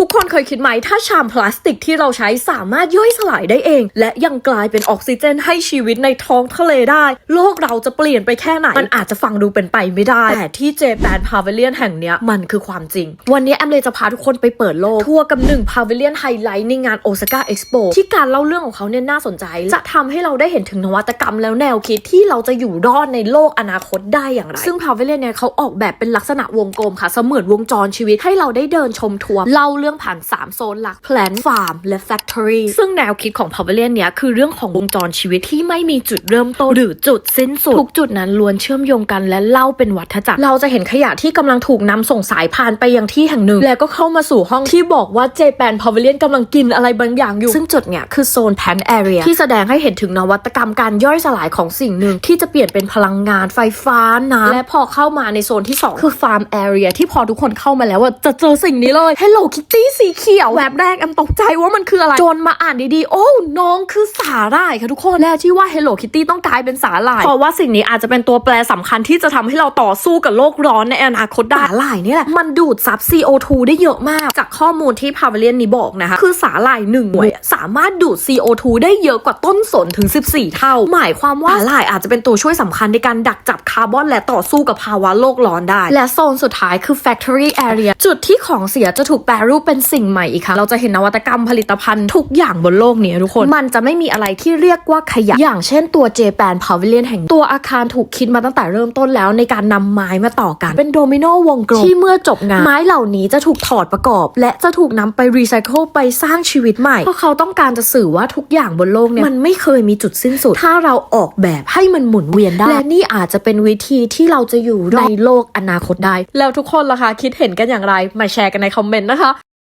ทุกคนเคยคิดไหมถ้าชามพลาสติกที่เราใช้สามารถย่อยสลายได้เอง และยังกลายเป็นออกซิเจนให้ชีวิตในท้องทะเลได้ โลกเราจะเปลี่ยนไปแค่ไหน มันอาจจะฟังดูเป็นไปไม่ได้ แต่ที่เจแปนพา v วเลียนแห่งเนี้ยมันคือความจริง วันนี้แอมเลยจะพาทุกคนไปเปิดโลก ทัวร์กับหนึ่งพา v วเลียนไฮไลท์ในงานโอซาก้าเอ็กซ์โปที่การเล่าเรื่องของเขาเนี่ยน่าสนใจ จะทำให้เราได้เห็นถึงนวัตกรรมแล้วแนวคิดที่เราจะอยู่รอดในโลกอนาคตได้อย่างไร ซึ่งพา v วเลียนเนี่ยเขาออกแบบเป็นลักษณะวงกลมค่ะ เสมือนวงจรชีวิตให้เราได้เดินชมทัวร์เล่าเรื่องผ่าน 3 โซนหลัก Plan Farm และ Factory ซึ่งแนวคิดของ Pavilion เนี่ยคือเรื่องของวงจรชีวิตที่ไม่มีจุดเริ่มต้นหรือจุดสิ้นสุด ทุกจุดนั้นล้วนเชื่อมโยงกันและเล่าเป็นวัฏจักร เราจะเห็นขยะที่กำลังถูกนำส่งสายพานไปยังที่แห่งหนึ่ง แล้วก็เข้ามาสู่ห้องที่บอกว่าเจแปนพา v เลียนกำลังกินอะไรบางอย่างอยู่ ซึ่งจุดเนี่ยคือโซน Pan Area ที่แสดงให้เห็นถึงนวัตกรรมการย่อยสลายของสิ่งหนึ่ง ที่จะเปลี่ยนเป็นพลังงานไฟฟ้าน้ำและพอเข้ามาในโซนที่ 2 คือ Farm Area ที่พอทุกคนเข้ามาแล้วว่าจะเจอสิ่งนี้เลย Hello Kitty สีเขียวแวบแรกแอมตกใจว่ามันคืออะไร จนมาอ่านดีๆ โอ้ น้องคือสาหร่ายค่ะทุกคนและที่ว่า Hello Kitty ต้องกลายเป็นสาหร่าย เพราะว่าสิ่งนี้อาจจะเป็นตัวแปรสำคัญที่จะทำให้เราต่อสู้กับโลกร้อนในอนาคตได้สาหร่ายนี่แหละ มันดูดซับ CO2 ได้เยอะมาก จากข้อมูลที่พา v เลียนนี้บอกนะคะ คือสาหร่ายหนึ่งหน่วยสามารถดูด CO2 ได้เยอะกว่าต้นสนถึง 14 เท่า หมายความว่าสาหร่ายอาจจะเป็นตัวช่วยสำคัญในการดักจับคาร์บอนและต่อสู้กับภาวะโลกร้อนได้ และโซนสุดท้ายคือ factory area จุดที่ของเสียจะถูกแปรรูปเป็นสิ่งใหม่อีกครั้งเราจะเห็นนวัตกรรมผลิตภัณฑ์ทุกอย่างบนโลกนี้ทุกคน มันจะไม่มีอะไรที่เรียกว่าขยะ อย่างเช่นตัวเจแปนพาวิเลียนแห่งตัวอาคารถูกคิดมาตั้งแต่เริ่มต้นแล้วในการนำไม้มาต่อกัน เป็นโดมิโนวงกลมที่เมื่อจบงาน ไม้เหล่านี้จะถูกถอดประกอบ และจะถูกนำไปรีไซเคิลไปสร้างชีวิตใหม่เพราะเขาต้องการจะสื่อว่าทุกอย่างบนโลกเนี่ยมันไม่เคยมีจุดสิ้นสุด ถ้าเราออกแบบให้มันหมุนเวียนได้ และนี่อาจจะเป็นวิธีที่เราจะอยู่ในโลกอนาคตได้ แล้วทุกคนล่ะคะคิดเห็นกันอย่างไรมาแชร์กันในคอมเมนต์นะคะ